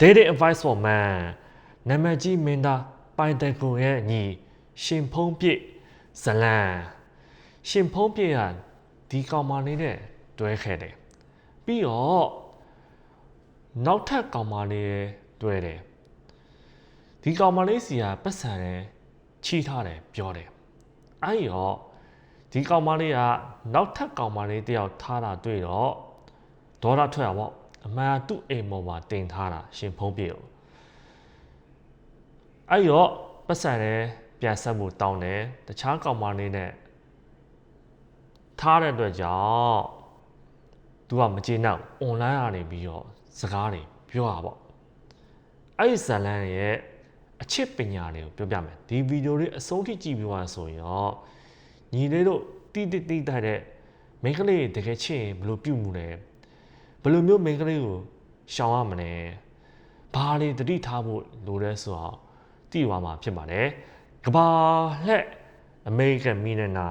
dating advice for man နာမည်ကြီးမင်းသားပိုင်တန်ကွန်ရဲ့အညီရှင်ဖုံးပြည့်ဇလန်ရှင်ဖုံးပြည့်ကဒီကောင်မလေးနဲ့တွဲခဲ့တယ်ပြီးတော့နောက်ထပ်ကောင်မလေးရဲ့တွဲတယ်ဒီကောင်မလေးစီကပတ်စံနဲ့ချီထားတယ်ပြောတယ်အဲ့ရောဒီကောင်မလေးကနောက်ထပ်ကောင်မလေးတယောက်ထားတာတွေ့တော့ဒေါသထွက်ရပေါ့ အမှန်ကသူ့အိမ်ပေါ်မှာတင်ထားတာရှင်ဖုံးပြည့်ကိုအဲ့ရောပတ်စံနဲ့ပြန်ဆက်မှုတောင်းတယ်တခြားကောင်မလေးနဲ့ထားတဲ့အတွက်ကြောင့်သူကမကျေနပ် online ကနေပြီးတော့စကားတွေပြောတာပေါ့အဲ့ဒီဇာတ်လန်းရဲ့အချစ်ပညာတွေကိုပြောပြမယ်ဒီဗီဒီယိုလေးအဆုံးထိကြည့်ပြီးသွားဆိုရင်တော့ညီလေးတို့တိတိတိတိုက်တဲ့မိန်းကလေးတကယ်ချစ်ရင်ဘယ်လိုပြုမှုလဲ ဘယ်လိုမျိုးမိန်းကလေးကိုရှောင်ရမလဲဘာတွေတတိထားဖို့လိုလဲဆိုတော့တည်သွားမှာဖြစ်ပါတယ်။ကဘာလှက်အမေရိကန်မီနနာ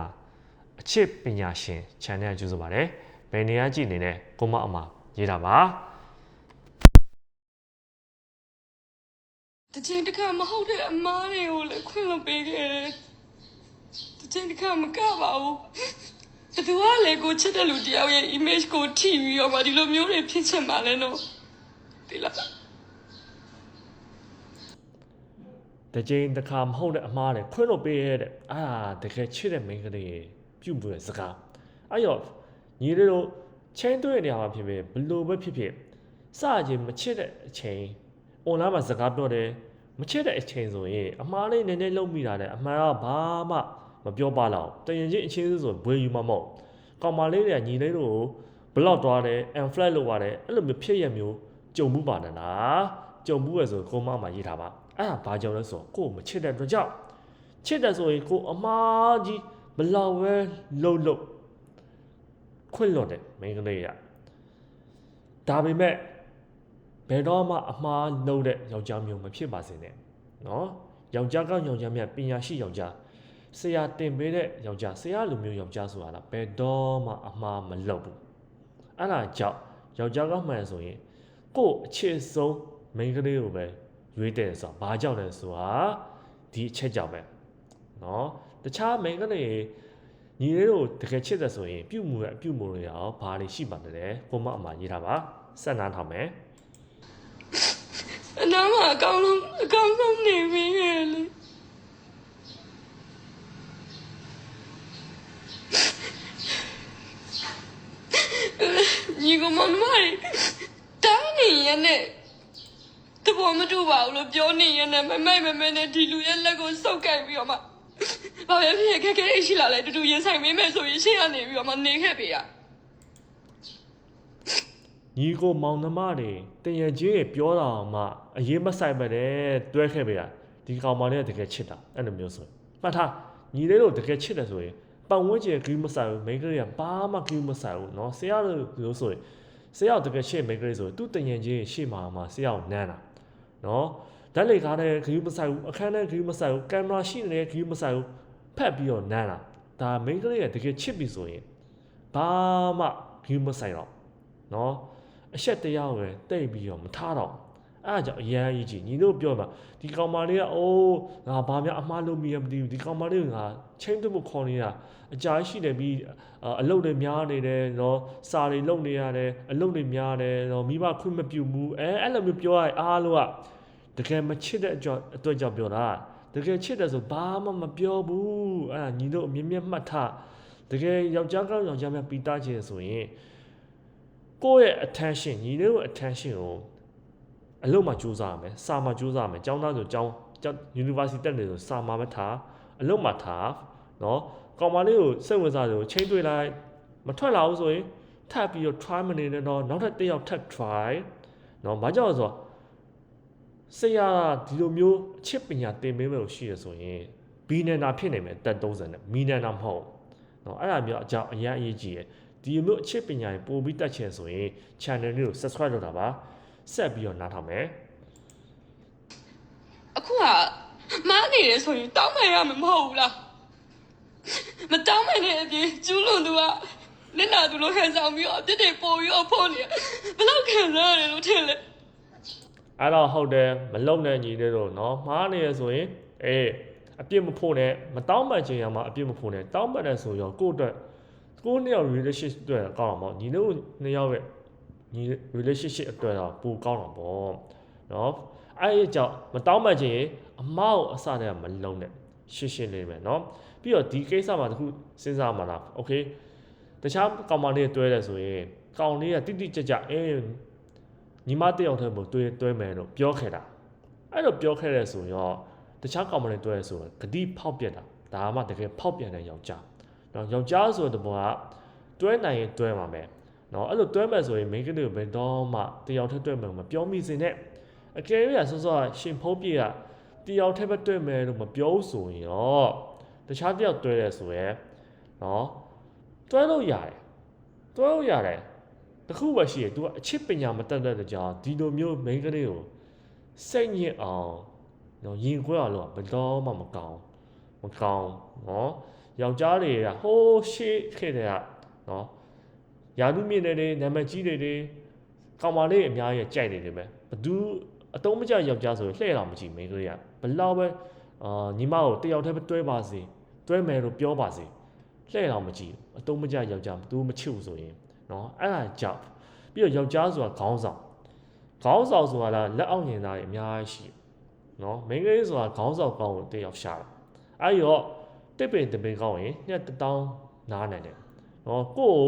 အချစ်ပညာရှင် channel ကျူးဆိုပါတယ်။ဘယ်နေရာကြည့်နေလဲကိုမအမရေးတာပါတချင်းတစ်ခါမဟုတ်တဲ့အမားတွေကိုလည်းခွင့်လွှတ်ပေးခဲ့တယ်တချင်းတစ်ခါမကပါဘူး ဘသူကလေကိုချစ်တဲ့လူတယောက်ရဲ့ image ကိုထိပြီးတော့မှဒီလိုမျိုးတွေဖြစ်ချင်ပါလဲနော်ဒီလား။တစ်ကြိမ်တစ်ခါမဟုတ်တဲ့အမားနဲ့ခွင့်လို့ပေးရတဲ့အာတကယ်ချစ်တဲ့မိန်းကလေးပြုတ်ပြီးစကား။အဲ့တော့ညီလေးတို့ချင်းတွေ့နေရမှာဖြစ်ဖြစ်ဘလို့ပဲဖြစ်ဖြစ်စခြင်းမချစ်တဲ့အချိန် online မှာစကားပြောတယ်မချစ်တဲ့အချိန်ဆိုရင်အမှားလေးနည်းနည်းလုံးမိတာနဲ့အမှန်ကဘာမှ မပြောပါတော့တရင်ချင်းအချင်းချင်းဆိုဘွေယူမှာမဟုတ်ကောင်မလေးတွေကညီလေးတို့ကိုဘလော့သွားတယ် unflat လုပ်ရတယ်အဲ့လိုမျိုးဖြစ်ရမျိုးကြုံမှုပါတယ်လားကြုံမှုရဆိုကိုမအမရေးထားပါအဲ့ဒါဘာကြောင့်လဲဆိုတော့ကိုယ်မချစ်တဲ့အတွက်ကြောင့်ချစ်တယ်ဆိုရင်ကိုယ်အမားကြီးဘလောက်ပဲလှုပ်လှုပ်ခွင့်လွတ်တယ်မိန်းကလေးကဒါပေမဲ့ဘယ်တော့မှအမှားလုပ်တဲ့ယောက်ျားမျိုးမဖြစ်ပါစေနဲ့နော်ယောက်ျားကယောက်ျားမြတ်ပညာရှိယောက်ျား ဆရာတင်ပေးတဲ့ယောက်ျားဆရာလိုမျိုးယောက်ျားဆိုတာလားဘယ်တော့မှအမှားမလုပ်ဘူးအဲ့ဒါကြောင့်ယောက်ျားကမှန်ဆိုရင်ကို့အချစ်ဆုံးမိန်းကလေးကိုပဲရွေးတယ်ဆိုတာဘာကြောင့်လဲဆိုတာဒီအချက်ကြောင့်ပဲနော်တခြားမိန်းကလေးညီလေးတို့တကယ်ချစ်တယ်ဆိုရင်ပြုမှုရဲ့အပြုမှုတွေရောဘာတွေရှိပါလဲကိုမအမှားရေးထားပါဆက်နားထောင်မယ်အနားမှာအကောင်းဆုံးအကောင်းဆုံးနေပြီလေ ညီကမမရီတိုင်းနေရနဲ့တဘောမတူပါဘူးလို့ပြောနေရနဲ့မမိုက်မမဲနဲ့ဒီလူရဲ့လက်ကိုစုပ်ကိုက်ပြီးတော့မှဘာပဲဖြစ်ခက်ခဲရှိလာလဲတူတူရင်ဆိုင်မေးမယ်ဆိုရင်ရှေ့ကနေပြီးတော့မှနေခဲ့ပြီอ่ะညီကိုမောင်နှမတွေတရကြီးရပြောတာမှအရေးမဆိုင်ပဲတဲ့တွဲခဲ့ပေတာဒီကောင်မလေးကတကယ်ချစ်တာအဲ့လိုမျိုးဆိုရင်မှတ်ထားညီလေးတို့တကယ်ချစ်တယ်ဆိုရင် ပတ်ဝန်းကျင်ဂီးမဆိုင်ဘူးမိန်းကလေးကဘာမှဂီးမဆိုင်ဘူးเนาะဆရာတို့လို့ဆိုရင်ဆရာတကယ်ချစ်မိန်းကလေးဆိုရင်သူ့တရကြီးရှေ့မှာမှဆရာကိုနမ်းတာเนาะဓာတ်လေကားတဲ့ဂီးမဆိုင်ဘူးအခန်းထဲဂီးမဆိုင်ဘူးကင်မရာရှိနေတဲ့ဂီးမဆိုင်ဘူးဖက်ပြီးတော့နမ်းတာဒါမိန်းကလေးကတကယ်ချစ်ပြီဆိုရင်ဘာမှဂီးမဆိုင်တော့เนาะ အချက်တရားကိုပဲတိတ်ပြီးတော့မထားတော့ အဲ့ဒါကြောင့်အရန်ကြီးကြီးညီတို့ပြောမှာဒီကောင်မလေးကအိုးငါဘာများအမှားလုပ်မိရမသိဘူးဒီကောင်မလေးကငါချင်းတုပ်ခေါ်နေတာအကြာကြီးရှိတယ်ပြီးအလုပ်တွေများနေတယ်နော်စာတွေလုပ်နေရတယ်အလုပ်တွေများတယ်နော်မိဘခွင့်မပြုဘူးအဲအဲ့လိုမျိုးပြောရအားလို့ကတကယ်မချစ်တဲ့အကြောင်းအတွက်ကြောင့်ပြောတာတကယ်ချစ်တယ်ဆိုဘာမှမပြောဘူးအဲ့ဒါညီတို့အမြင်မြတ်မှတ်ထားတကယ်ယောက်ျားကောင်းယောက်ျားများပြီးသားချင်ဆိုရင်ကိုယ့်ရဲ့ attention ညီလေးကို attention ကို အလုပ်မှာစူးစမ်းရမယ်စာမှာစူးစမ်းရမယ်ကျောင်းသားဆိုကျောင်း university တက်နေဆိုစာမှာမထားအလုပ်မှာထားနော်ကောင်မလေးကိုစိတ်ဝင်စားတယ်ကိုချိန်တွေးလိုက်မထွက်လာဘူးဆိုရင်ထပ်ပြီးတော့ try မနေနဲ့တော့နောက်ထပ်တစ်ယောက်ထပ် try နော်ဘာကြောင့်လဲဆိုတော့ဆရာဒီလိုမျိုးအချစ်ပညာသင်ပေးမယ်လို့ရှိရဆိုရင်ဘီနန်နာဖြစ်နိုင်မယ်အသက်30နဲ့မီနန်နာမဟုတ်နော်အဲ့ဒါမျိုးအကြောင်းအရင်အရေးကြီးရယ်ဒီလိုမျိုးအချစ်ပညာကိုပို့ပြီးတက်ချင်ဆိုရင် channel လေးကို subscribe လုပ်တာပါ ဆက်ပြီးတော့နားထောင်မယ်အခုကမားနေတယ်ဆိုရင်တောင်းပန်ရမှာမဟုတ်ဘူးလားမတောင်းပန်တဲ့အပြင်ကျူးလွန်သူကလက်နာသူလိုခံစားပြီးတော့အပြစ်တွေပို့ပြီးတော့ဖို့နေဘယ်လောက်ခံစားရတယ်လို့ထင်လဲအဲ့တော့ဟုတ်တယ်မလုံနဲ့ညီလေးတို့နော်မှားနေရဆိုရင်အေးအပြစ်မဖို့နဲ့မတောင်းပန်ချင်ရမှာအပြစ်မဖို့နဲ့တောင်းပန်တဲ့ဆိုရောကိုယ့်အတွက်ကိုယ့်နှစ်ယောက် relationship အတွက်ကောင်းအောင်ပေါ့ညီတို့နှစ်ယောက်ရဲ့ ညီ relationship အတွက်တော့ပိုကောင်းတော့ပေါ့နော်အဲ့ဒီကြောင့်မတောင်းပန်ချင်ရင်အမောက်အစတည်းကမလုံနဲ့ရှင်းရှင်းလေးပဲနော်ပြီးတော့ဒီကိစ္စမှာတခုစဉ်းစားမှာလား okay တခြားကောင်မလေးတွဲတယ်ဆိုရင်ကောင်လေးကတိတိကျကျအေးညီမတစ်ယောက်တည်းမို့တွဲတွဲမယ်လို့ပြောခဲ့တာအဲ့လိုပြောခဲ့တဲ့ဆိုရောတခြားကောင်မလေးတွဲဆိုရင်ဂတိဖောက်ပြက်တာဒါမှတကယ်ဖောက်ပြန်တဲ့ယောက်ျားနော်ယောက်ျားဆိုတဲ့ဘောကတွဲနိုင်ရင်တွဲမှာမယ် နော်အဲ့လိုတွဲမယ်ဆိုရင်မိန်းကလေးကိုဘယ်တော့မှတယောက်တည်းတွဲမယ်မပြောမိစေနဲ့အကယ်၍ဆောစောရှင်ဖုံးပြေကတယောက်တည်းပဲတွဲမယ်လို့မပြောဘူးဆိုရင်ရောတခြားတယောက်တွဲတယ်ဆိုရင်နော်တွဲလို့ရတယ်တွဲလို့ရတယ်တခုပဲရှိရ तू ကအချစ်ပညာမတတ်တဲ့ကြောင်ဒီလိုမျိုး main ကလေးကိုစိတ်ညစ်အောင်နော်ရင်ခွဲအောင်လို့ဘယ်တော့မှမကောင်းမကောင်းနော်ယောက်ျားတွေကဟိုးရှေ့ခဲ့တဲ့ကနော် ယာနုမြင့်တဲ့တွေနာမည်ကြီးတဲ့တွေကောင်မလေးအများကြီးကြိုက်နေတယ်ပဲဘသူအတုံးမကျယောက်ျားဆိုလှဲ့တော်မကြည့်မိန်းကလေးကဘလောက်ပဲအာညီမကိုတယောက်တည်းပဲတွဲပါစေတွဲမယ်လို့ပြောပါစေလှဲ့တော်မကြည့်အတုံးမကျယောက်ျားသူမချစ်ဘူးဆိုရင်နော်အဲ့ဒါကြောက်ပြီးတော့ယောက်ျားဆိုတာခေါင်းဆောင်ခေါင်းဆောင်ဆိုတာလက်အောက်ညင်သားတွေအများကြီးရှိနော်မိန်းကလေးဆိုတာခေါင်းဆောင်ကောင်းကိုတယောက်ရှာတာအဲ့တော့တစ်ပင်တစ်ပင်ကောင်းရင်ညက်တောင်းနားနိုင်တယ်နော်ကို့ကို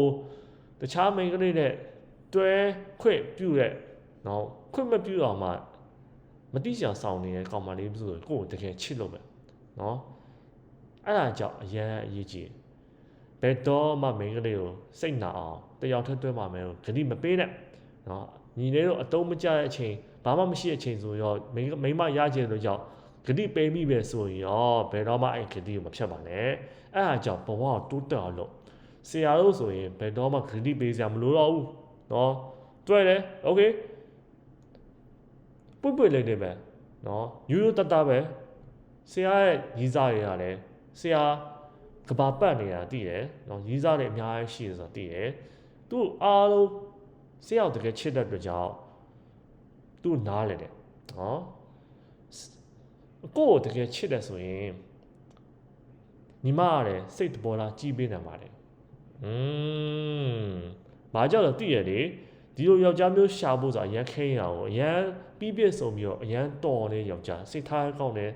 တခြားမိန်းကလေးနဲ့တွဲခွင့်ပြုတဲ့နော်ခွင့်မပြုအောင်မှမတိကျဆောင်နေတဲ့ကောင်မလေးမျိုးဆိုကိုယ်တကယ်ချစ်လို့မယ်နော်အဲ့ဒါကြောင့်အရန်အရေးကြီးဘယ်တော့မှမိန်းကလေးကိုစိတ်နာအောင်တယောက်ထက်တွဲမှာမယ်ကိုဂတိမပေးနဲ့နော်ညီလေးတို့အတုံးမကျတဲ့အချိန်ဘာမှမရှိတဲ့အချိန်ဆိုရောမိန်းမိန်းမရခြင်းလို့ကြောင့်ဂတိပေးမိပဲဆိုရင်ရောဘယ်တော့မှအဲ့ဂတိကိုမဖြတ်ပါနဲ့အဲ့ဒါကြောင့်ဘဝကိုတိုးတက်အောင်လုပ် ဆရာတို့ဆိုရင်ဘယ်တော့မှဂတိပေးစရာမလိုတော့ဘူးနော်တွဲတယ်โอเคပွတ်ပွတ်လေးနေပဲနော်ယူယူတတ်တာပဲဆရာရဲ့ညီစားတွေကလည်းဆရာ ကဘာပတ်နေတာတည်တယ်နော်ရီးစားတွေအများကြီးရှိတယ်ဆိုတာတည်တယ်သူ့အားလုံးဆရာတကယ်ချစ်တဲ့အတွက်ကြောင့်သူ့နားလေတယ်နော်ကိုယ့်ကိုတကယ်ချစ်တယ်ဆိုရင်ညီမရတယ်စိတ်တပေါ်လားကြီးပေးနေပါတယ် อืมဘာကြောင့်လဲတည်ရလေဒီလိုယောက်ျားမျိုးရှာဖို့ဆိုတာအရန်ခင်းရအောင်အရန်ပြီးပြည့်စုံပြီးတော့အရန်တော်နေယောက်ျားစိတ်ထားကောင်းတယ်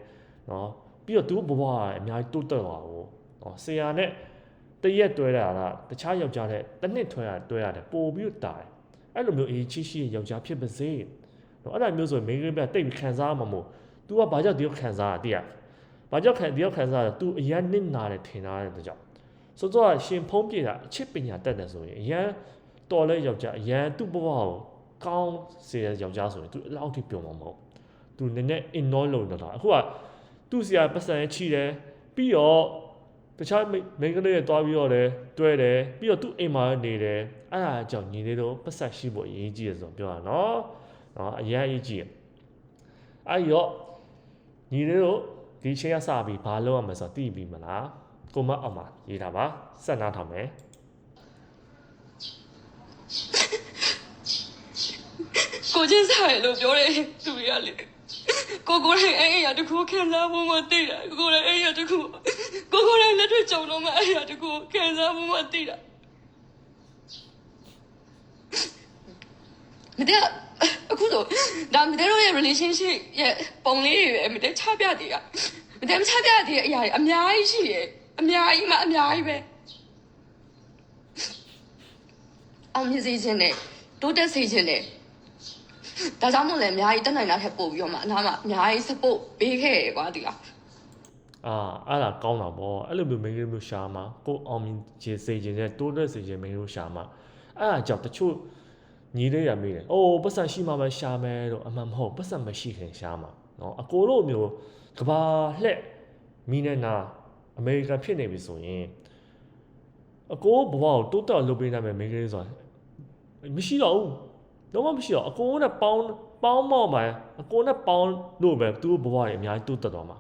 နော်ပြီးတော့သူ့ဘဝကအများကြီးတိုးတက်သွားတာကို ။အော်ဆရာနဲ့တရက်တွဲတာကတခြားယောက်ျားနဲ့တစ်နှစ်ထွဲတာတွဲရတယ်ပို့ပြီးတော့တာတယ်။အဲ့လိုမျိုးအေးချီရှိရဲ့ယောက်ျားဖြစ်ပါစေ။နော်အဲ့ဒါမျိုးဆိုရင်မိန်းကလေးပြတိတ်ခံစားမှာမို့ तू ကဘာကြောင့်ဒီလိုခံစားရတည်ရ။ဘာကြောင့်ခံဒီလိုခံစားရ तू အရန်နစ်နာတယ်ထင်တာတဲ့ကြောင့်။ ဆိုတော့ရှင်ဖုံးပြေတာအချစ်ပညာတတ်တယ်ဆိုရင်အရန်တော်လဲယောက်ျားအရန်သူ့ဘဝကိုကောင်းစေတဲ့ယောက်ျားဆိုရင် तू အလောက်ထိပြုံမှာမဟုတ်။ तू နည်းနည်း ignore လုပ်တော့တာအခုကသူ့ဆရာပတ်စံချီတယ်ပြီးတော့တခြားမိန်းကလေးတွေတွားပြီးတော့လည်းတွဲတယ်ပြီးတော့သူ့အိမ်မှာနေတယ်အဲ့ဒါကြောင့်ညီလေးတို့ပတ်ဆက်ရှိဖို့အရေးကြီးတယ်ဆိုတော့ပြောတာနော်နော်အရင်အရေးကြီးတယ်အဲ့ဒီတော့ညီလေးတို့ဒီချိန်ကစပြီးဘာလုပ်ရမလဲဆိုတော့သိပြီမလား ကိုမအောင်မှာရေးတာပါစက်နားထောင်မယ်ကိုချင်းစားရလို့ပြောတယ်သူတွေကလေကိုကိုရဲ့အဲ့ရတခုခံစားဖို့မသိတာကိုရဲ့အဲ့ရတခုကိုကိုရဲ့လက်တွေ့ကြုံတော့မှအဲ့ရတခုခံစားဖို့မသိတာမတဲ့အခုဆိုဒါမတဲ့တို့ရဲ့ relationship ရဲ့ပုံလေးတွေပဲမတဲ့ချပြတည်ကမတဲ့ချပြတည်ရဲ့အရာတွေအများကြီးရှိတယ် အများကြီးမှအများကြီးပဲအောင်မြင်စေခြင်းနဲ့တိုးတက်စေခြင်းနဲ့ဒါကြောင့်မို့လဲအများကြီးတက်နိုင်တာထက်ပို့ပြီးတော့မှအနားမှာအများကြီး support ပေးခဲ့တယ်ကွာဒီကအာအဲ့ဒါကောင်းတာပေါ့အဲ့လိုမျိုးမိန်းကလေးမျိုးရှာမှာကိုအောင်မြင်ခြေစေခြင်းနဲ့တိုးတက်စေခြင်းမိန်းကလေးမျိုးရှာမှာအဲ့ဒါကြောင့်တချို့ညီလေးရမေးတယ်အိုးပတ်စံရှိမှပဲရှာမယ်လို့အမှန်မဟုတ်ပတ်စံမရှိခင်ရှာမှာနော်အကိုတို့မျိုးကဘာလှက်မီနဲ့နာ အမေရိကန်ဖြစ်နေပြီဆိုရင်အကိုဘဝကိုတိုးတက်လုပ်ပေးနိုင်မယ်မိန်းကလေးဆိုတာမရှိတော့ဘူးတော့မရှိတော့အကိုနဲ့ပေါင်းပေါင်းမော့မှာအကိုနဲ့ပေါင်းလို့ပဲသူ့ဘဝတွေအများကြီးတိုးတက်သွားမှာ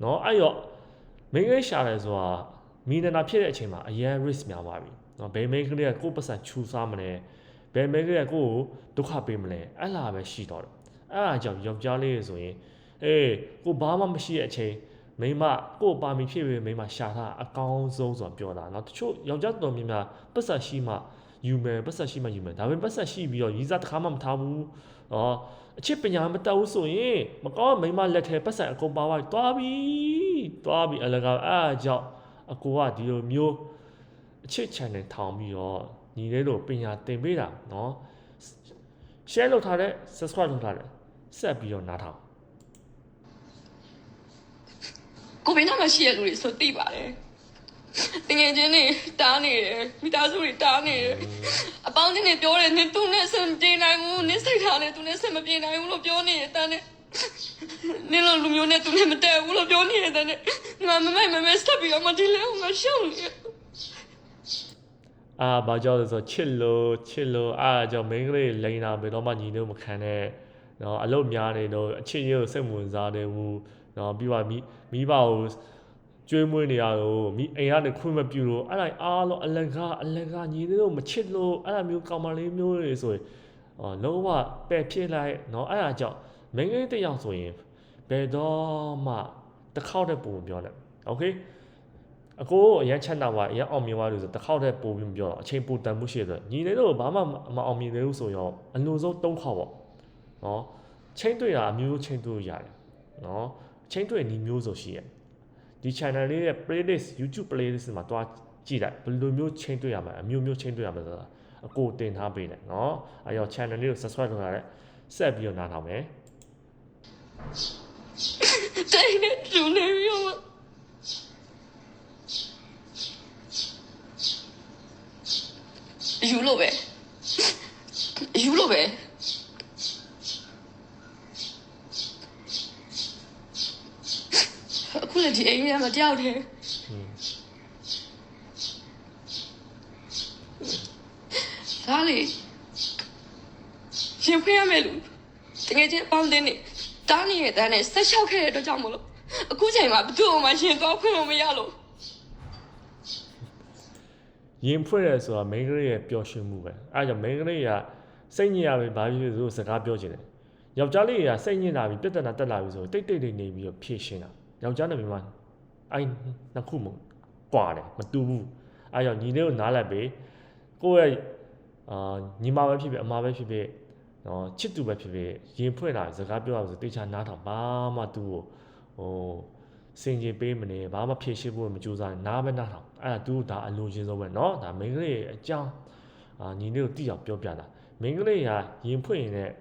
เนาะအဲ့တော့မိန်းကလေးရှာတယ်ဆိုတာမီနနာဖြစ်တဲ့အချိန်မှာအရန် risk များပါပြီเนาะဘယ်မိန်းကလေးကကိုယ့်ပတ်စံချူစားမလဲဘယ်မိန်းကလေးကကိုယ့်ကိုဒုက္ခပေးမလဲအဲ့လာပဲရှိတော့တယ် အဲ့ဒါကြောင့်ယောက်ျားလေးတွေဆိုရင်အေးကိုဘာမှမရှိတဲ့အချိန် မိန်းမကို့ပါမီဖြစ်ပြီးမိန်းမရှာတာအကောင်းဆုံးဆိုတော့ပြောတာเนาะတချို့ယောက်ျားတော်များများပတ်ဆက်ရှိမှယူမယ်ပတ်ဆက်ရှိမှယူမယ်ဒါပေမဲ့ပတ်ဆက်ရှိပြီးတော့ရီးစားတစ်ခါမှမထားဘူးเนาะအချစ်ပညာမတက်ဘူးဆိုရင်မကောင်းတဲ့မိန်းမလက်ထဲပတ်ဆက်အကုန်ပါသွားသွားပြီသွားပြီအလကားအဲ့ဒါကြောင့်အကိုကဒီလိုမျိုးအချစ် channel ထောင်ပြီးတော့ညီလေးတို့ပညာသင်ပေးတာเนาะ share လုပ်ထားတဲ့ subscribe လုပ်ထားတဲ့ဆက်ပြီးတော့နားထောင် ကိုဘေးနားမှာရှိရလူတွေဆိုသိပါတယ်တငယ်ချင်းတွေတားနေတယ်မိသားစုတွေတားနေတယ်အပေါင်းအသင်းတွေပြောတယ်နင်သူနဲ့ဆင်မပြေနိုင်ဘူးနင်စိတ်ထားနဲ့သူနဲ့ဆင်မပြေနိုင်ဘူးလို့ပြောနေတယ်တန်းနဲ့နင်လိုလူမျိုးနဲ့သူနဲ့မတည့်ဘူးလို့ပြောနေတယ်တန်းနဲ့ငါမမိုက်မမဲစပ်ပြီးတော့မဒီလဲမရှုံးနေအာဘာကြောင့်လဲဆိုတော့ချစ်လို့ချစ်လို့အာကြောင့်မိန်းကလေးလိန်တာဘယ်တော့မှညီလို့မခံနဲ့နော်အလုပ်များနေတော့အချစ်ရေးကိုစိတ်ဝင်စားတယ်ဘူး နော်ပြီးပါမိမိဘကိုကျွေးမွေးနေရတော့မိအိမ်ကနေခွင့်မပြုလို့အဲ့ဒါအားလုံးအလကားအလကားညီလေးတို့မချစ်လို့အဲ့ဒါမျိုးကောင်မလေးမျိုးတွေဆိုရင်အော်လုံးဝပယ်ဖြစ်လိုက်နော်အဲ့ဒါကြောင့်မိန်းကလေးတစ်ယောက်ဆိုရင်ဘယ်တော့မှတစ်ခေါက်တည်းပုံမပြောနဲ့โอเค အကိုအရန်ချက်နာပါအရန်အောင်မြင်သွားလို့ဆိုတစ်ခေါက်တည်းပို့ပြီးမပြောတော့အချိန်ပိုတန်မှုရှိတယ်ညီလေးတို့ဘာမှမအောင်မြင်သေးဘူးဆိုရောအလိုဆုံး၃ခေါက်ပေါ့နော်ချိန်တွေ့တာအမျိုးမျိုးချိန်တွေ့ရတယ်နော် ချိန်တွေ့နီမျိုးဆိုရှိရဒီ channel လေးရဲ့ playlist YouTube playlist မှာတွားကြည့်လိုက်ဘယ်လိုမျိုးချိန်တွေ့ရမှာအမျိုးမျိုးချိန်တွေ့ရမှာဆိုတာအကိုတင်ထားပေးတယ်နော်အဲရော channel လေးကို subscribe လုပ်ထားတဲ့ဆက်ပြီးတော့နားထောင်မယ်တိုင်းနဲ့လူနေပြီးတော့ယူလို့ပဲယူလို့ပဲ အခုလည်းဒီအိမ်ထဲမှာတယောက်တည်းဒါလေရှင်ဖွင့်ရမယ်လူတကယ်ချင်းပေါင်းတင်နေတားနေရတဲ့နဲ့ဆက်လျှောက်ခဲ့တဲ့အတွက်ကြောင့်မလို့အခုချိန်မှာဘသူ့အမှရှင်သွားခွင့်လို့မရလို့ရင်ဖွင့်ရဲဆိုတာမိန်းကလေးရဲ့ပျော်ရွှင်မှုပဲအဲဒါကြောင့်မိန်းကလေးကစိတ်ညစ်ရပြီဘာဖြစ်လို့စကားပြောချင်တယ်ယောက်ျားလေးကစိတ်ညစ်လာပြီပြဿနာတက်လာပြီဆိုတိတ်တိတ်လေးနေပြီးတော့ဖြည့်ရှင်းတာ ယောက်ျားနဲ့မိန်းမအဲ့နှစ်ခုမကွာတယ်မတူဘူးအဲကြောင့်ညီလေးကိုနားလိုက်ပြီကိုယ့်ရဲ့အာညီမပဲဖြစ်ဖြစ်အမပဲဖြစ်ဖြစ်နော်ချစ်သူပဲဖြစ်ဖြစ်ရင်ဖွင့်လာစကားပြောရဆိုတေချာနားထောင်ဘာမှသူ့ကိုဟို စင်ကြီးပေးမနေဘာမှဖြည့်ရှင်းဖို့မကြိုးစားနားပဲနားထောင်အဲ့ဒါသူဒါအလိုချင်ဆုံးပဲเนาะဒါမိန်းကလေးရဲ့အကြောင်းအာညီလေးကိုတိအောင်ပြောပြတာမိန်းကလေးကရင်ဖွင့်ရင်လည်း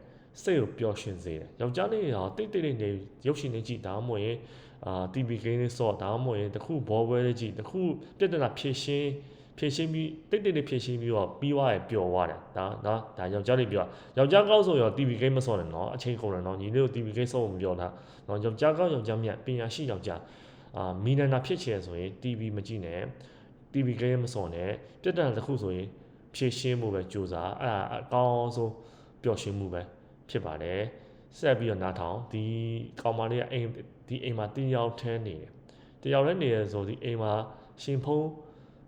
စိတ်ကိုပျော်ရွှင်စေတယ်ယောက်ျားလေးကတိတ်တိတ်လေးနေရုပ်ရှင်လေးကြည့်ဒါမှမဟုတ်ရင် အာ TV game လေးစော့ဒါမှမဟုတ်ရင်တခုဘောပွဲလေးကြည့်တခုပြဿနာဖြည့်ရှင်းဖြည့်ရှင်းပြီးတိတ်တိတ်လေးဖြည့်ရှင်းပြီးတော့ပြီးသွားရပျော်သွားတယ်ဒါနော်ဒါယောက်ျားလေးပြောယောက်ျားကောက်ဆိုရော TV game မစော့နဲ့နော်အချိန်ကုန်တယ်နော်ညီလေးကို TV game စော့ဖို့မပြောတာနော်ယောက်ျားကောက်ယောက်ျားမြတ်ပညာရှိယောက်ျားအာမီနန္ဒာဖြစ်ချင်ဆိုရင် TV မကြည့်နဲ့ TV ကလေးမစော်နဲ့ပြတ်တန်တစ်ခုဆိုရင်ဖြည့်ရှင်းမှုပဲကြိုးစားအဲ့ဒါအကောင်းဆုံးပျော်ရွှင်မှုပဲဖြစ်ပါတယ်ဆက်ပြီးတော့နားထောင်ဒီကောင်မလေးကအိမ် ဒီအိမ်မှာတင်ရောက်ထဲနေတယ်တယောက်လည်းနေရဆိုဒီအိမ်မှာရှင်ဖုံး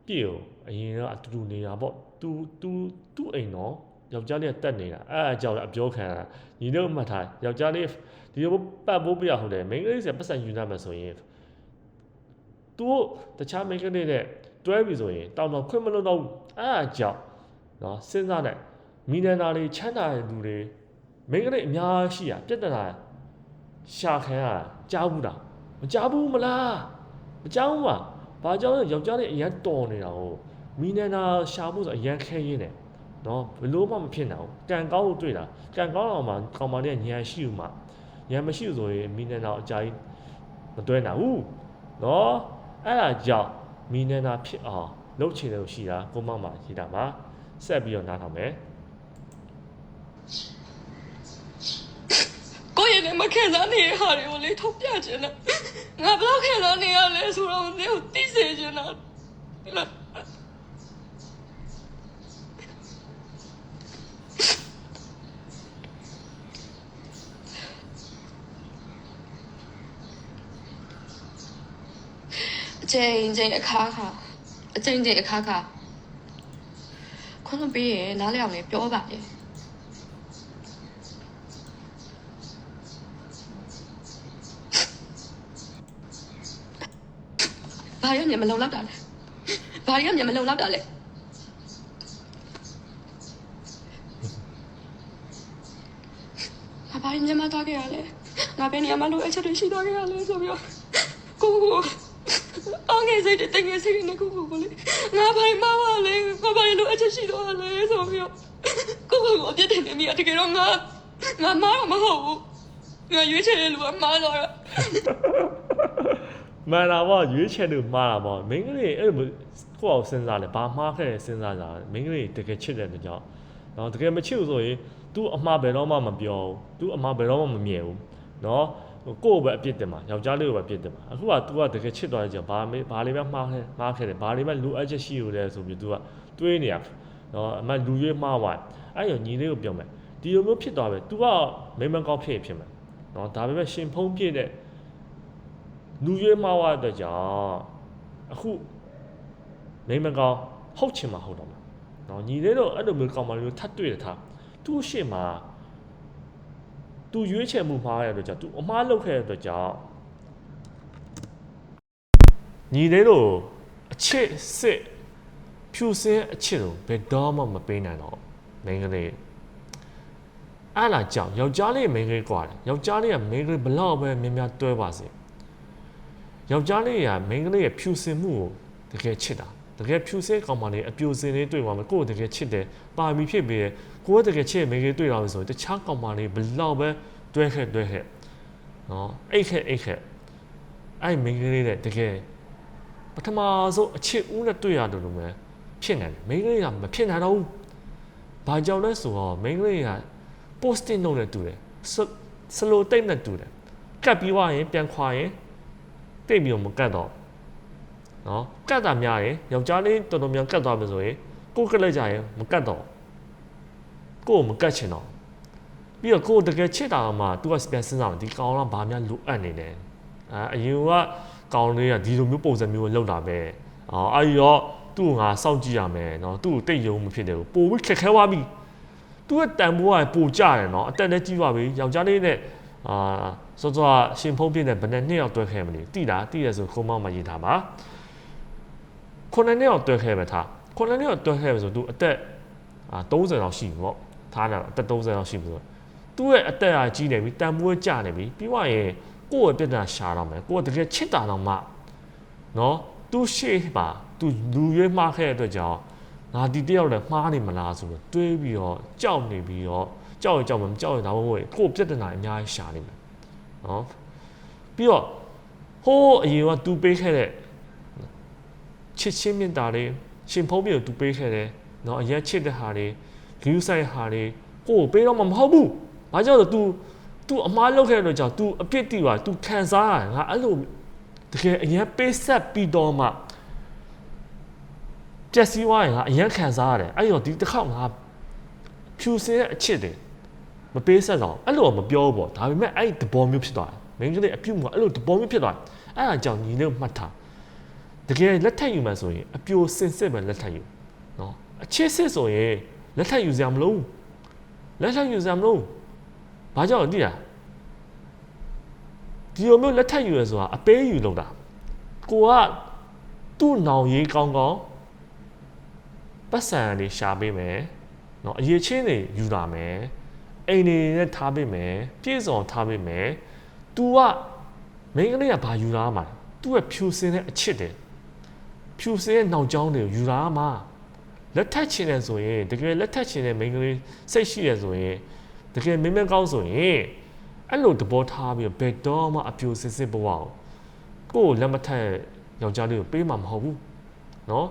ပြည့်ကိုအရင်ကအတူတူနေတာပေါ့ तू तू သူ့အိမ်တော့ယောက်ျားလေးကတက်နေတာအဲအကြောင်းလည်းအပြောခံတာညီတို့မှတ်ထားယောက်ျားလေးဒီလိုပတ်ဖို့ပြရဟုတ်တယ်မိန်းကလေးစီပတ်စံယူနိုင်မှာဆိုရင် तू တခြားမိန်းကလေးနဲ့တွဲပြီဆိုရင်တောင်းတော့ခွင့်မလွတ်တော့အဲအကြောင်းနော်စဉ်းစားနေမိနန္ဒာတွေချမ်းသာတဲ့လူတွေမိန်းကလေးအများရှိရပြဿနာ ရှာခံရကြားဘူးတာမကြားဘူးမလားမကြားဘူးမှာဘာကြောင့်လဲယောက်ျားလေးအရန်တော်နေတာဟိုမီနန္ဒာရှာဖို့ဆိုအရန်ခဲရင်းတယ်နော်ဘလို့မှမဖြစ်နိုင်ဘူးကံကောင်းလို့တွေ့တာကံကောင်းအောင်မှကောင်မလေးကညံရှိဦးမှာညံမရှိဘူးဆိုရင်မီနန္ဒာအကြာကြီးမတွဲနိုင်ဘူးနော်အဲ့ဒါကြောင့်မီနန္ဒာဖြစ်အောင်လှုပ်ချင်လို့ရှိတာကိုမမရှိတာပါဆက်ပြီးတော့နားထောင်မယ် ကိုယ့်ရဲ့နဲ့မခံစားနေတဲ့ဟာတွေကိုလေထုတ်ပြချင်တာငါဘယ်တော့ခံစားနေရလဲဆိုတော့နင်ကိုသိစေချင်တာဒီလားအချိန်ချင်းအခါခါအချိန်ချင်းအခါခါခွင့်လွှတ်ပေးရင်နားလည်အောင်လေးပြောပါလေ ဘာရမြန်မလုံလောက်တာလဲဘာရမြန်မလုံလောက်တာလဲငါဘာရမြန်မသွားခဲ့ရလဲငါဘယ်နေရာမှာလိုအပ်ချက်တွေရှိသွားခဲ့ရလဲဆိုပြီးတော့ကိုကိုအောင်ငယ်စိတ်တငယ်စိတ်နဲ့ကိုကိုကိုလေငါဘာမှမပါလေငါဘာလိုအပ်ချက်ရှိသွားလဲဆိုပြီးတော့ကိုကိုကိုအပြစ်တင်နေမိရတကယ်တော့ငါငါမားတော့မဟုတ်ဘူးငါရွေးချယ်တဲ့လူကမားတော့ မှန်တာပေါ့ရွေးချယ်လို့မှားတာပေါ့မိန်းကလေးအဲ့လိုမျိုးကိုယ့်အောင်စဉ်းစားလဲဘာမှားခဲ့လဲစဉ်းစားကြတယ်မိန်းကလေးတကယ်ချစ်တဲ့အတွက်ကြောင့်နော်တကယ်မချစ်ဘူးဆိုရင် तू အမှားဘယ်တော့မှမပြောဘူး तू အမှားဘယ်တော့မှမမြင်ဘူးနော်ကိုယ့်ကိုပဲအပြစ်တင်မှာယောက်ျားလေးကိုပဲအပြစ်တင်မှာအခုက तू ကတကယ်ချစ်သွားတဲ့ကြောင့်ဘာမေဘာလေးပဲမှားခဲ့မှားခဲ့တယ်ဘာလေးပဲလိုအပ်ချက်ရှိရလဲဆိုပြီး तू ကတွေးနေရနော်အမှလူရွေးမှားသွားအဲ့ရောညီလေးကိုပြောမယ်ဒီလိုမျိုးဖြစ်သွားပဲ तू ကမိမကောင်းဖြစ်ရင်ဖြစ်မယ်နော်ဒါပေမဲ့ရှင်ဖုံးပြည့်တဲ့ လူရွေးမှားသွားတဲ့အတွက်ကြောင့်အခုမိမကောင်ဟုတ်ချင်မှာဟုတ်တော့မှာနော်ညီလေးတို့အဲ့လိုမျိုးကောင်မလေးမျိုးထပ်တွေ့တယ်ထားသူ့ရှေ့မှာသူရွေးချယ်မှုမှားရတဲ့အတွက်ကြောင့်သူအမားလုပ်ခဲ့တဲ့အတွက်ကြောင့်ညီလေးတို့အချစ်စစ်ဖြူစင်းအချစ်တို့ဘယ်တော့မှမပေးနိုင်တော့မိန်းကလေးအဲ့လာကြောင့်ယောက်ျားလေးမိန်းကလေးกว่าတယ်ယောက်ျားလေးကမိန်းကလေးဘလောက်ပဲများများတွဲပါစေ ယောက်ျားလေးကမိန်းကလေးရဲ့ဖြူစင်မှုကိုတကယ်ချစ်တာတကယ်ဖြူစင်ကောင်မလေးအပြိုစင်လေးတွေ့ပါမယ်ကိုယ်တကယ်ချစ်တယ်ပါမီဖြစ်ပြီးတယ်ကိုယ်ကတကယ်ချစ်မိန်းကလေးတွေ့တော့ဆိုရင်တခြားကောင်မလေးဘလောက်ပဲတွဲခဲ့တွဲခဲ့နော်အိတ်ခဲ့အိတ်ခဲ့အဲ့မိန်းကလေးတဲ့တကယ်ပထမဆုံးအချစ်ဦးနဲ့တွေ့ရတယ်လို့ပဲဖြစ်နေတယ်မိန်းကလေးကမဖြစ်နိုင်တော့ဘူးဘာကြောင့်လဲဆိုတော့မိန်းကလေးက posting လုပ်နေတူတယ် slow တိတ်နဲ့တူတယ်ကတ်ပြီးွားရင်ပြန်ခွာရင် တိတ်ပြီးတော့မကတ်တော့နော်ကတ်တာများရင်ယောက်ျားလေးတော်တော်များကတ်သွားပြီဆိုရင်ကိုယ်ကလေးကြရင်မကတ်တော့ကိုယ်မကတ်ချင်တော့ပြီးတော့ကိုယ်တကယ်ချစ်တာမှ तू ကပြန်စဉ်းစားတယ်ဒီကောင်ကဘာများလိုအပ်နေလဲအာအရင်ကကောင်လေးကဒီလိုမျိုးပုံစံမျိုးလောက်တာပဲအော်အဲ့ရောသူ့ကိုငါစောင့်ကြည့်ရမယ်နော်သူ့ကိုတိတ်ယုံမဖြစ်တယ်ကိုပိုပြီးခက်ခဲသွားပြီသူ့ရဲ့တန်ဖိုးကပိုကြတယ်နော်အတက်နဲ့ကြီးသွားပြီယောက်ျားလေးနဲ့အာ စောစောရှင်ဖုံးပြင်းတဲ့ဘယ်နှစ်နှစ်ရောက်တွဲခဲ့မလဲတိတာတိရဆိုခုံမောင်းမရေးထားပါခုနှစ်နှစ်ရောက်တွဲခဲ့ပဲထားခုနှစ်နှစ်ရောက်တွဲခဲ့ပဲဆိုသူအသက်အာ30လောက်ရှိပြီပေါ့ထားတာအသက်30လောက်ရှိပြီဆိုသူ့ရဲ့အသက်အားကြီးနေပြီတန်ဖိုးကျနေပြီပြီးွားရင်ကိုယ့်ရဲ့ပြဿနာရှာတော့မယ်ကိုယ်ကတကယ်ချစ်တာတော့မှနော်သူရှေ့ပါသူလူရွေးမှားခဲ့တဲ့အတွက်ကြောင့်ငါဒီတယောက်လည်းမှားနေမလားဆိုတော့တွေးပြီးတော့ကြောက်နေပြီးတော့ကြောက်ရင်ကြောက်မှာမကြောက်ရင်ဒါမှမဟုတ်ကိုယ့်ပြဿနာအများကြီးရှာနေမယ် နော်ပြီးတော့ဟိုးအရင်ကသူပေးခဲ့တဲ့ချစ်ချင်းမြတ်တာတွေရှင်ဖုံးပြကိုသူပေးခဲ့တယ်နော်အရက်ချစ်တဲ့ဟာတွေဂယူးဆိုင်ဟာတွေကိုကိုပေးတော့မှမဟုတ်ဘူးဘာကြောင့်လဲ तू तू အမားလုပ်ခဲ့တဲ့အတွက်ကြောင့် तू အပြစ်တီးပါ तू ခံစားရတယ်ငါအဲ့လိုတကယ်အရင်ပေးဆက်ပြီးတော့မှပျက်စီးသွားရင်ငါအရင်ခံစားရတယ်အဲ့တော့ဒီတစ်ခေါက်ငါဖြူစင်းတဲ့အချစ်တွေ မပေးဆက်တော့အဲ့လိုတော့မပြောဘူးပေါ့ဒါပေမဲ့အဲ့ဒီသဘောမျိုးဖြစ်သွားတယ်မင်းကလေးအပြုတ်မှာအဲ့လိုသဘောမျိုးဖြစ်သွားတယ်အဲ့ဒါကြောင့်ညီလေးကိုမှတ်ထားတကယ်လက်ထပ်ယူမှဆိုရင်အပြိုစင်စစ်ပဲလက်ထပ်ယူနော်အချစ်စစ်ဆိုရင်လက်ထပ်ယူစရာမလိုဘူးလက်ထပ်ယူစရာမလိုဘူးဘာကြောင့်လဲသိလားဒီလိုမျိုးလက်ထပ်ယူရဆိုတာအပေးယူလို့တာကိုကသူ့နောင်ရေးကောင်းကောင်းပတ်စံလေးရှာပေးမယ်နော်အရေးချင်းတွေယူလာမယ် အိမ်နေနဲ့ထားပေးမယ်ပြည့်စုံထားပေးမယ် तू ကမိန်းကလေးကဘာယူလာမှာ तू ကဖြူစင်တဲ့အချစ်တယ်ဖြူစင်ရဲ့နောက်ကျောင်းတွေကိုယူလာမှာလက်ထက်ချင်တယ်ဆိုရင်တကယ်လက်ထက်ချင်တဲ့မိန်းကလေးစိတ်ရှိရဆိုရင်တကယ်မင်းမကောင်းဆိုရင်အဲ့လိုသဘောထားပြီးတော့ဘယ်တော့မှအပြိုစစ်စစ်ဘဝကိုကိုယ်လက်မထက်ယောက်ျားလေးကိုပေးမှာမဟုတ်ဘူးเนาะ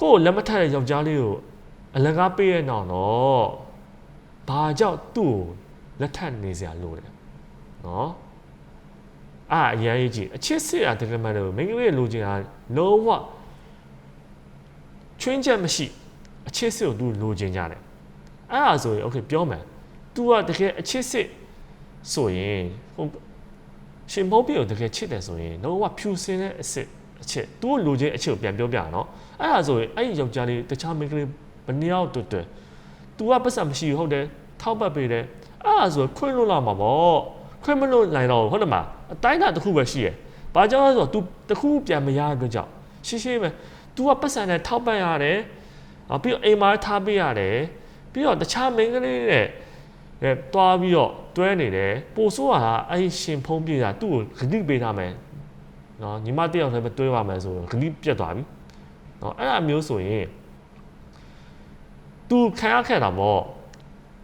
ကိုယ်လက်မထက်တဲ့ယောက်ျားလေးကိုအလကားပေးရတော့တော့ ဘာကြောင့်သူ့ကိုလက်ထပ်နေစရာလိုလဲနော်အာအရင်ကြီးအချစ်စစ်ရတကယ်မှန်တယ်မိန်းကလေးလိုချင်တာလုံးဝချွင်းချက်မရှိအချစ်စစ်ကိုသူလိုချင်ကြတယ်အဲ့ဒါဆိုရင် okay ပြောမယ် तू ကတကယ်အချစ်စစ်ဆိုရင်ဟိုရှင်မောပြကိုတကယ်ချစ်တယ်ဆိုရင်လုံးဝဖြူစင်တဲ့အစ်စ်အချစ် तू လိုချင်အချစ်ကိုပြန်ပြောပြတာနော်အဲ့ဒါဆိုရင်အဲ့ဒီယောက်ျားလေးတခြားမိန်းကလေးဘယ်နှစ်ယောက်တွေ့တွေ့ तू ကပတ်စံမရှိဘူးဟုတ်တယ်ထောက်ပတ်ပေးတယ်အဲ့ဒါဆိုခွင့်လွတ်လာမှာပေါ့ခွင့်မလွတ်နိုင်တော့ဘူးဟုတ်တယ်မလားအတိုင်းအတာတစ်ခုပဲရှိရယ်ဘာ ဘာကြောင့်လဲဆိုတော့ तू တခုပြန်မရတဲ့အတွက်ကြောင့်ရှင်းရှင်းပဲ तू ကပတ်စံနဲ့ထောက်ပံ့ရတယ်အာပြီးတော့အိမ်မှာထားပေးရတယ်ပြီးတော့တခြားမိန်းကလေးနဲ့အဲတွားပြီးတော့တွဲနေတယ်ပို့ဆိုးတာအဲ့ဒီရှင်ဖုံးပြေတာသူ့ကိုဂတိပေးထားမယ်နော်ညီမတယောက်တည်းပဲတွဲပါမယ်ဆိုတော့ဂတိပြတ်သွားပြီနော်အဲ့ဒါမျိုးဆိုရင် तू ခံရခဲ့တာပေါ့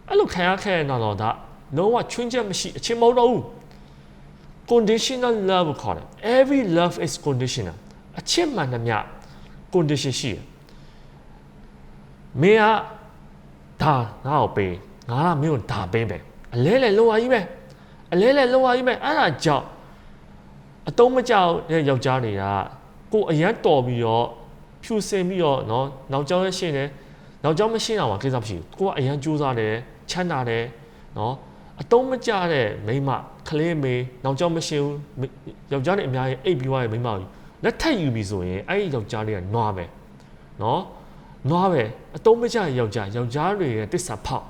အဲ့လိုခံရခဲ့တဲ့နောက်တော့ဒါလုံးဝချွင်းချက်မရှိအချင်းမဟုတ်တော့ဘူး conditional love ကိုခေါ်တယ် every love is conditional အချစ်မှန်သမျှ condition ရှိတယ်မင်းကဒါငါ့ကိုပေးငါကမင်းကိုဒါပေးမယ်အလဲလဲလောရကြီးပဲအလဲလဲလောရကြီးပဲအဲ့ဒါကြောင့်အတုံးမကြောက်တဲ့ယောက်ျားတွေကကိုယ်အရန်တော်ပြီးတော့ဖြူစင်ပြီးတော့เนาะနောက်ကျောင်းရဲ့ရှင်းတယ် နောက်ကြောင်းမရှိအောင်ကိစ္စမရှိဘူးကိုကအရန်ကြိုးစားတယ်ချမ်းသာတယ်နော်အတုံးမကြတဲ့မိမကလေးမေနောက်ကြောင်းမရှိဘူးယောက်ျားတွေအများကြီးအိပ်ပြီးွားရဲ့မိမကြီးလက်ထက်ယူပြီဆိုရင်အဲ့ဒီယောက်ျားလေးကနွားပဲနော်နွားပဲအတုံးမကြတဲ့ယောက်ျားယောက်ျားတွေရဲ့တစ္ဆာဖောက်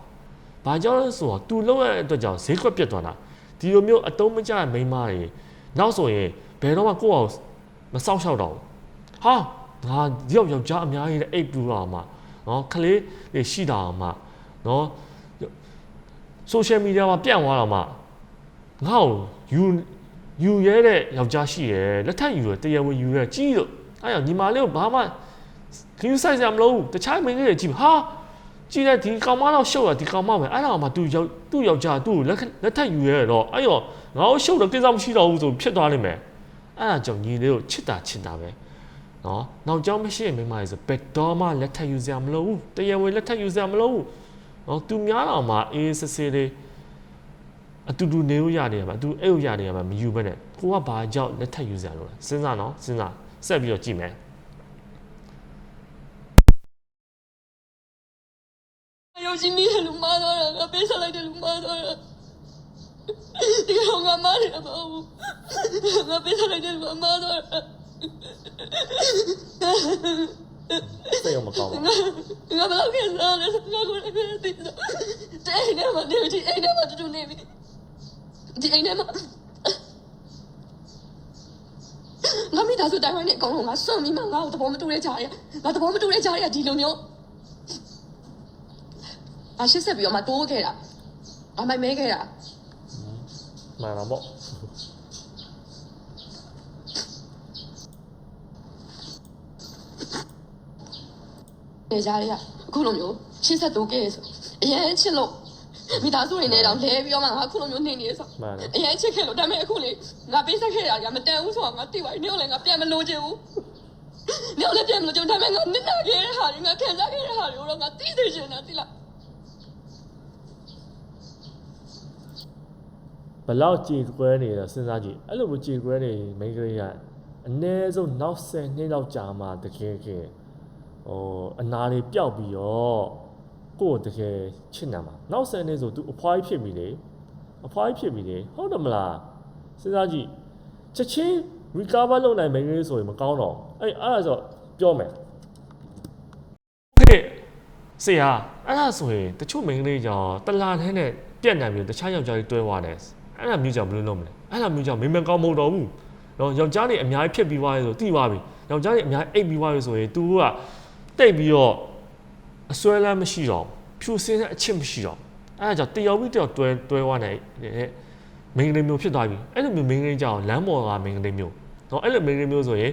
ဘာကြောင့်လဲဆိုတော့သူလုံးရတဲ့အတွက်ကြောင့်ဈေးကွက်ပြတ်သွားတာဒီလိုမျိုးအတုံးမကြတဲ့မိန်းမတွေနောက်ဆိုရင်ဘယ်တော့မှကိုယ့်အောင်မစောင့်ရှောက်တော့ဘူးဟာငါရောက်ယောက်ျားအများကြီးနဲ့အိပ်ပြူတော့မှ နော်ကလေးတွေရှိတာမှနော် social media မှာပြန့်သွားတော့မှငါ့ကိုယူယူရဲတဲ့ယောက်ျားရှိရယ်လက်ထပ်ယူရယ်တရားဝင်ယူရယ်ကြီးလို့အဲ့ရောညီမလေးကိုဘာမှခင်းဆိုင်စရာမလိုဘူးတခြားမင်းလေးတွေကြည့်ဟာကြည့်တဲ့ဒီကောင်မတော့ရှုပ်ရဒီကောင်မပဲအဲ့ဒါမှ तू ယောက်သူ့ယောက်ျားသူ့ကိုလက်လက်ထပ်ယူရဲတော့အဲ့ရောငါ့ကိုရှုပ်တော့ကိစ္စမရှိတော့ဘူးဆိုဖြစ်သွားလိမ့်မယ်အဲ့ဒါကြောင့်ညီလေးကိုချစ်တာချစ်တာပဲ နော်နောက်ကြောင်းမရှိရင်မိမတွေဆိုဘယ်တော့မှလက်ထပ်ယူစရာမလိုဘူးတရားဝင်လက်ထပ်ယူစရာမလိုဘူးနော်သူများတော်မှာအေးစစ်စစ်လေးအတူတူနေလို့ရတယ်ပါအတူအဲ့လိုရတယ်ပါမယူဘဲနဲ့ကိုကဘာကြောင့်လက်ထပ်ယူစရာလိုလဲစဉ်းစားနော်စဉ်းစားဆက်ပြီးတော့ကြည့်မယ်ယုံကြည်မိတဲ့လူမှားတော့တာငါပေးဆက်လိုက်တဲ့လူမှားတော့တာဒီကောင်ကမားတယ်မဟုတ်ဘူးငါပေးဆက်လိုက်တဲ့လူမှားတော့တာ စိတ်ရောမကောင်းပါဘူးငါဘာလို့လဲဆိုတော့ငါကိုလည်းပဲသိတော့တဲ့အိမ်ထဲမှာနေဒီအိမ်ထဲမှာတူတူနေပြီဒီအိမ်ထဲမှာငါမိသားစုတိုင်းဝိုင်းနဲ့အကောင်လုံးငါစွန့်ပြီးမှငါ့ကိုသဘောမတူတဲ့ကြားရငါသဘောမတူတဲ့ကြားရဒီလိုမျိုးအရှစ်ဆက်ပြီးတော့မှတိုးခဲ့တာအမိုင်မဲခဲ့တာမှန်ပါပေါ့ နေကြရအခုလိုမျိုးရှင်းဆက်တိုးခဲ့ဆိုအရင်ချစ်လို့မိသားစုတွေနဲ့တော့လဲပြီးတော့မှငါအခုလိုမျိုးနေနေဆိုမှန်တယ်အရင်ချစ်ခဲ့လို့ဒါပေမဲ့အခုလေငါပေးဆက်ခဲ့တာကမတန်ဘူးဆိုတော့ငါတိပါနေလည်းငါပြန်မလို့ချင်ဘူးနေလည်းပြန်မလို့ချင်ဒါပေမဲ့ငါနစ်နာခဲ့တဲ့ဟာတွေငါခံစားခဲ့တဲ့ဟာတွေကိုတော့ငါသိသိချင်တာတိလားဘလောက်ကြည်ကွဲနေလဲစဉ်းစားကြည့်အဲ့လိုမျိုးကြည်ကွဲနေမိန်းကလေးကအနည်းဆုံးနောက်10နှစ်လောက်ကြာမှတကယ်ကဲ ဟိုအနာတွေပျောက်ပြီးတော့ကိုယ်တကယ်ချစ်နေမှာနောက်ဆယ်နေဆို तू အဖွားကြီးဖြစ်ပြီလေအဖွားကြီးဖြစ်ပြီလေဟုတ်တယ်မလားစဉ်းစားကြည့်ချက်ချင်း recover လုပ်နိုင်မယ်လို့ဆိုရင်မကောင်းတော့အဲ့အဲ့ဒါဆိုပြောမယ်ဟုတ်ဆရာအဲ့ဒါဆိုရင်တချို့မိန်းကလေးကြောင့်တလာထဲနဲ့ပြက်နေပြီးတခြားယောက်ျားတွေတွဲသွားတယ်အဲ့ဒါမျိုးကြောင့်ဘယ်လိုလုပ်မလဲအဲ့ဒါမျိုးကြောင့်မင်းမကောင်းမဟုတ်တော့ဘူးနော်ယောက်ျားတွေအများကြီးဖြစ်ပြီးသွားရဆိုတိသွားပြီယောက်ျားတွေအများကြီးအိတ်ပြီးသွားရဆိုရင် तू က တိတ်ပြီးတော့အစွဲလမ်းမရှိတော့ဖြူစင်းတဲ့အချစ်မရှိတော့အဲဒါကြောင့်တယောက်ပြီးတယောက်တွဲတွဲဝါနိုင်တဲ့မိန်းကလေးမျိုးဖြစ်သွားပြီအဲ့လိုမျိုးမိန်းကလေးကြောင့်လမ်းပေါ်ကမိန်းကလေးမျိုးနော်အဲ့လိုမိန်းကလေးမျိုးဆိုရင်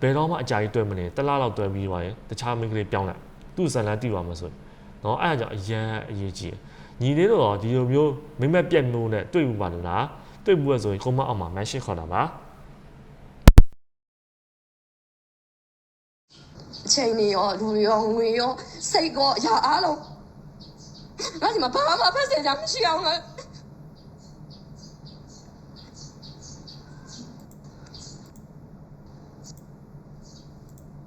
ဘယ်တော့မှအကြာကြီးတွဲမနေတလားလောက်တွဲပြီးပါရင်တခြားမိန်းကလေးပြောင်းလိုက်သူ့ဇာလန်တိပါမှာဆိုရင်နော်အဲ့ဒါကြောင့်အရန်အရေးကြီးညီလေးတို့တော့ဒီလိုမျိုးမိမက်ပြက်မျိုးနဲ့တွေ့ဘူးပါလို့လားတွေ့ဘူးဆိုရင်ကိုမအောင်မှာ mention ခေါ်တာပါ အချိန်နေရောလူရောငွေရောစိတ်ကောအရာအားလုံးငါဒီမှာဘာမှဖက်စင်ကြမရှိအောင်ငါ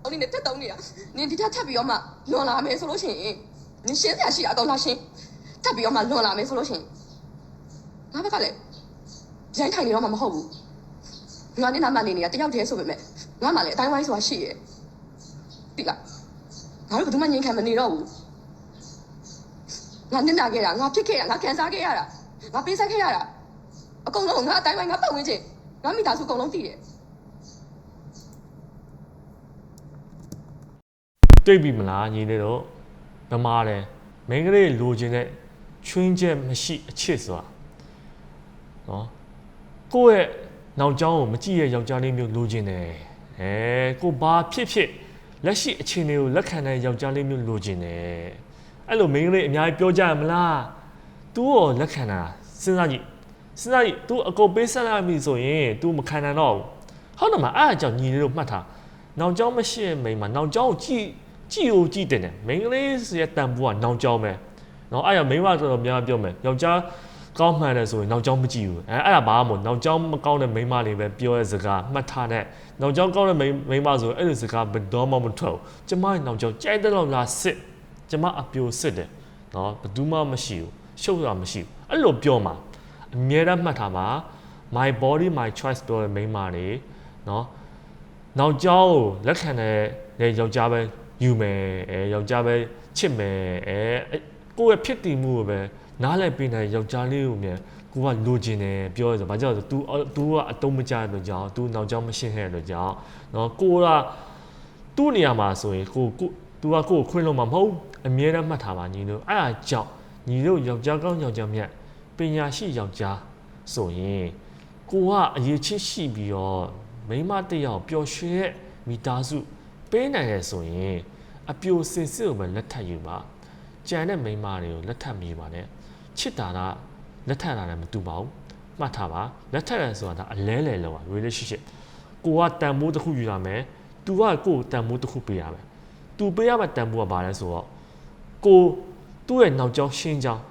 အင်းနဲ့တက်တောင်းနေတာနင်ဒီထက်ထပ်ပြီးတော့မှလွန်လာမယ်ဆိုလို့ရှိရင်နင်ရှင်းစရာရှိတာအကောင်လားရှင်းထပ်ပြီးတော့မှလွန်လာမယ်ဆိုလို့ရှိရင်ငါဘက်ကလည်းရိုင်းထိုင်နေတော့မှမဟုတ်ဘူးငါနဲ့နာမနေနေတာတယောက်တည်းဆိုပေမဲ့ငါမှလည်းအတိုင်းဝိုင်းဆိုတာရှိရဲ့ တိလားငါတို့ဘယ်သူမှငြိမ်ခံမနေတော့ဘူးငါနစ်နာခဲ့တာငါဖြစ်ခဲ့တာငါခံစားခဲ့ရတာငါပေးဆက်ခဲ့ရတာအကုန်လုံးငါအတိုင်းပိုင်းငါပတ်ဝန်းကျင်ငါမိသားစုအကုန်လုံးတည်တယ်တွေ့ပြီမလားညီလေးတို့ဗမာလဲမင်းကလေးလိုချင်တဲ့ချွင်းချက်မရှိအချစ်စွာနော်ကိုယ့်ရဲ့နောက်ကျောင်းကိုမကြည့်ရယောက်ျားလေးမျိုးလိုချင်တယ်အဲကိုဘာဖြစ်ဖြစ် လက်ရှိအခြေအနေကိုလက်ခံတဲ့ယောက်ျားလေးမျိုးလိုချင်တယ်အဲ့လိုမင်းကလေးအများကြီးပြောကြရမလား तू ရောလက်ခံတာစဉ်းစားကြည့်စဉ်းစားကြည့် तू အကုန်ပေးဆက်လိုက်ပြီဆိုရင် तू မခံနိုင်တော့ဘူးဟုတ်တယ်မအဲ့အကြောင့်ညီလေးတို့မှတ်ထားနောက်ကျောင်းမရှိရဲ့မိန်းမနောက်ကျောင်းကိုကြည့်ကြည့်ကိုကြည့်တင်တယ်မိန်းကလေးရဲ့တန်ဖိုးကနောက်ကျောင်းပဲနော်အဲ့ရမိန်းမတော်တော်များများပြောမယ်ယောက်ျားကောင်းမှန်တယ်ဆိုရင်နောက်ကျောင်းမကြည့်ဘူးအဲအဲ့ဒါဘာမှမဟုတ်နောက်ကျောင်းမကောင်းတဲ့မိန်းမလေးပဲပြောတဲ့စကားမှတ်ထားတဲ့ နောက်ကျောင်းကောင်းတဲ့မိန်းမိန်းမဆိုရင်အဲ့ဒီစကားဘယ်တော့မှမထွက်ဘူးကျမရဲ့နောက်ကျောင်းကြိုက်တဲ့လောက်လားစစ်ကျမအပြိုစစ်တယ်နော်ဘယ်သူမှမရှိဘူးရှုပ်တာမရှိဘူးအဲ့လိုပြောမှာအမြဲတမ်းမှတ်ထားပါ my body my choice ပြောတဲ့မိန်းမတွေနော်နောက်ကျောင်းကိုလက်ခံတဲ့တဲ့ယောက်ျားပဲယူမယ်အဲယောက်ျားပဲချစ်မယ်အဲအဲ့ကိုယ့်ရဲ့ဖြစ်တည်မှုကိုပဲနားလည်ပေးနေတဲ့ယောက်ျားလေးကိုမြန် ကိုကလိုချင်တယ်ပြောရဆိုဘာကြောင့်လဲဆို तू तू ကအတုံးမကြတဲ့အတွက်ကြောင့် तू နောက်ကျောင်းမရှင်းတဲ့အတွက်ကြောင့်နော်ကိုကသူ့နေရာမှာဆိုရင်ကိုကို तू ကကိုကိုခွင့်လို့မှာမဟုတ်ဘူးအမြဲတမ်းမှတ်ထားပါညီတို့အဲ့ဒါကြောင့်ညီတို့ယောက်ျားကောင်းယောက်ျားမြတ်ပညာရှိယောက်ျားဆိုရင် ကိုကအရေးချစ်ရှိပြီးတော့မိန်းမတစ်ယောက်ပျော်ရွှင်ရဲ့မိသားစုပေးနိုင်ရဆိုရင်အပြိုစင်စစ်ကိုပဲလက်ထပ်ယူပါကြံတဲ့မိန်းမတွေကိုလက်ထပ်မိပါနဲ့ချစ်တာက လက်ထပ်တာလည်းမတူပါဘူးမှတ်ထားပါလက်ထပ်ရဆိုတာဒါအလဲလဲလောက်ပါ relationship ကိုကတန်မိုးတစ်ခုယူရမယ်သူကကိုကိုတန်မိုးတစ်ခုပေးရမယ်သူပေးရမယ့်တန်မိုးကဘာလဲဆိုတော့ကိုသူ့ရဲ့နောက်ကျောင်းရှင်းကျောင်း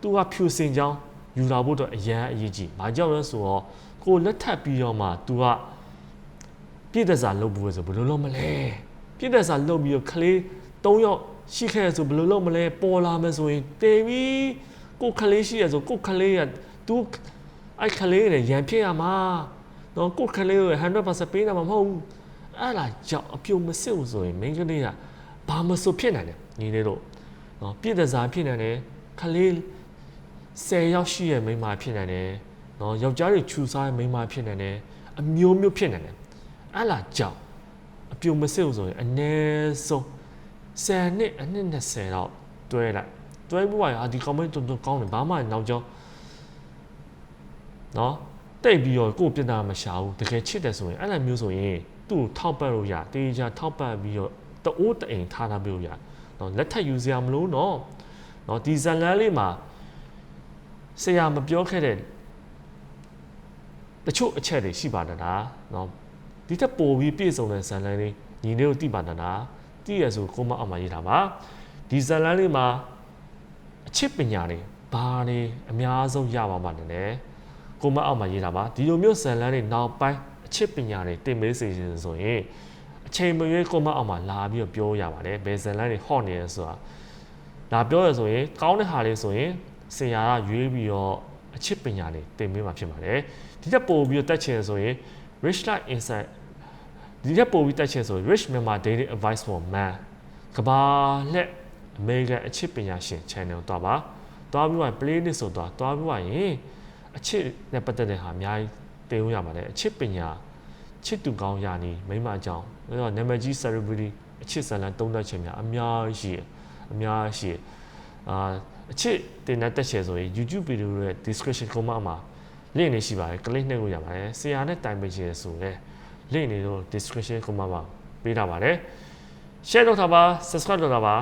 သူကဖြူစင်ချောင်းယူလာဖို့အတွက်အရန်အရေးကြီး။ဘာကြောင့်လဲဆိုတော့ကိုလက်ထပ်ပြီးတော့မှ तू ကပြည့်တဲ့စာလုပ်ဖို့ဆိုဘယ်လိုလုပ်မလဲ။ပြည့်တဲ့စာလုပ်ပြီးတော့ကလေး၃ယောက်ရှိခဲ့ရဆိုဘယ်လိုလုပ်မလဲပေါ်လာမယ်ဆိုရင်တေပြီး ကိုကလေးရှိရဆိုကိုကလေးက तू အဲ့ကလေးနဲ့ရန်ဖြစ်ရမှာ။တော့ကိုကလေးကို100%ပေးတာမှမဟုတ်ဘူး။အဲ့ဒါကြောင့်အပြုံမစစ်ဘူးဆိုရင်မိန်းကလေးကဘာမဆိုဖြစ်နိုင်တယ်ညီလေးတို့။နော်ပြည့်တဲ့စာဖြစ်နိုင်တယ်ကလေး10ယောက်ရှိရဲ့မိန်းမဖြစ်နိုင်တယ်။နော်ယောက်ျားတွေခြူစားရဲ့မိန်းမဖြစ်နိုင်တယ်။အမျိုးမျိုးဖြစ်နိုင်တယ်။အဲ့လာကြောင့်အပြုံမစစ်ဘူးဆိုရင်အနည်းဆုံး10နှစ်အနှစ်20တော့တွဲလိုက်။ တွဲမှုပါရာဒီ comment တွန်းတွန်းကောင်းတယ်ဘာမှနောက်ကျောင်းနော်တိတ်ပြီးတော့ကိုယ်ပြင်တာမရှာဘူးတကယ်ချစ်တယ်ဆိုရင်အဲ့လိုမျိုးဆိုရင်သူ့ကိုထောက်ပတ်လို့ရတေးချာထောက်ပတ်ပြီးတော့တအိုးတအိမ်ထားထားပြီးလို့ရနော်လက်ထပ်ယူစရာမလိုနော်နော်ဒီဇလန်လေးမှာဆရာမပြောခဲ့တဲ့တချို့အချက်တွေရှိပါတယ်လားနော်ဒီထက်ပိုပြီးပြည့်စုံတဲ့ဇလန်လေးညီလေးတို့သိပါတယ်လားသိရဆိုကိုမအောင်မရေးတာပါဒီဇလန်လေးမှာ အချစ်ပညာတွေဘာတွေအများဆုံးရပါမှာလဲကိုမအောင်မရေးထားပါဒီလိုမျိုးဇာတ်လမ်းတွေနောက်ပိုင်းအချစ်ပညာတွေတင်မေးစေခြင်းဆိုရင်အချိန်မရွေးကိုမအောင်မလာပြီးတော့ပြောရပါတယ်ဘယ်ဇာတ်လမ်းတွေဟော့နေလဲဆိုတာလာပြောရဆိုရင်ကောင်းတဲ့ဟာလေးဆိုရင်ဆရာကရွေးပြီးတော့အချစ်ပညာတွေသင်ပေးမှာဖြစ်ပါတယ်ဒီတက်ပို့ပြီးတော့တက်ချင်ဆိုရင် rich life insight ဒီတက်ပို့ပြီးတက်ချင်ဆိုရင် rich Myanmar daily advice for man ကဘာလက် အမေရိကန်အချစ်ပညာရှင် channel တော့ပါတွားပြီးတော့ playlist ဆိုတော့တွားပြီးတော့ရင်အချစ်နဲ့ပတ်သက်တဲ့ဟာအများကြီးသင်လို့ရပါတယ်အချစ်ပညာချစ်သူကောင်းရာနီမိမအကြောင်းဒါတော့နာမည်ကြီး celebrity အချစ်ဇာတ်လမ်းသုံးသပ်ခြင်းများအများကြီးရှိတယ်အများကြီးရှိတယ်အာအချစ်တင်တဲ့တက်ချေဆိုရင် YouTube video ရဲ့ description comment မှာ link နေရှိပါတယ် click နှိပ်လို့ရပါတယ်ဆရာနဲ့တိုင်ပင်ချင်ဆိုလဲ link နေတော့ description comment မှာပေးထားပါတယ် share လုပ်ထားပါ subscribe လုပ်ထားပါ